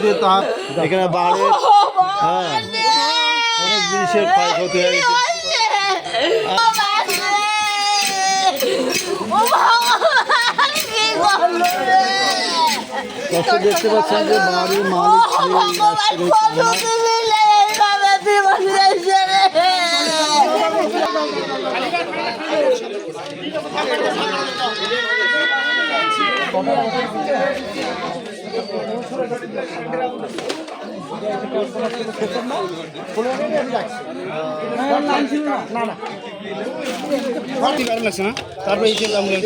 দিয়ে তার এখানে বাড়ে। হ্যাঁ। অনেক জিনিসের ক্ষয়ক্ষতি হয়ে গেছে। দর্শক দেখতে পাচ্ছেন যে বাড়ির মালিক লাগছে না তারপরে এই যে অ্যাম্বুলেন্স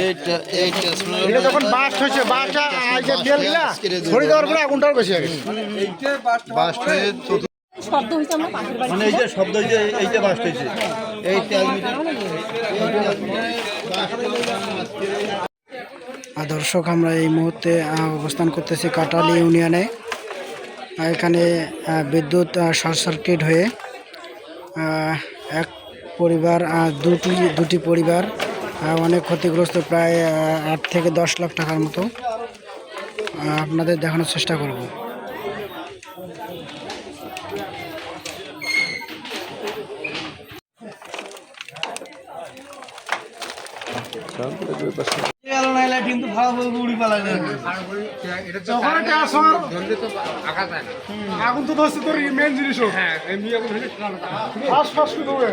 এইটা এইটা এটা যখন বাস্ট হয়েছে বাসটা দেওয়ার পরে আগুনটাও বেশি হয়ে বাস্ট হয়ে শব্দ হয়েছে আমরা পাশের বাড়ি মানে এই যে শব্দ যে এইটা বাস্ট হয়েছে এই দর্শক আমরা এই মুহূর্তে অবস্থান করতেছি কাটালি ইউনিয়নে। এখানে বিদ্যুৎ শর্ট সার্কিট হয়ে এক পরিবার দুটি দুটি পরিবার অনেক ক্ষতিগ্রস্ত প্রায় আট থেকে দশ লাখ টাকার মতো আপনাদের দেখানোর চেষ্টা করব। আসর আগুন তো ধরছে তোর মেন জিনিস হ্যাঁ ফাঁস ফাঁস করে দেবে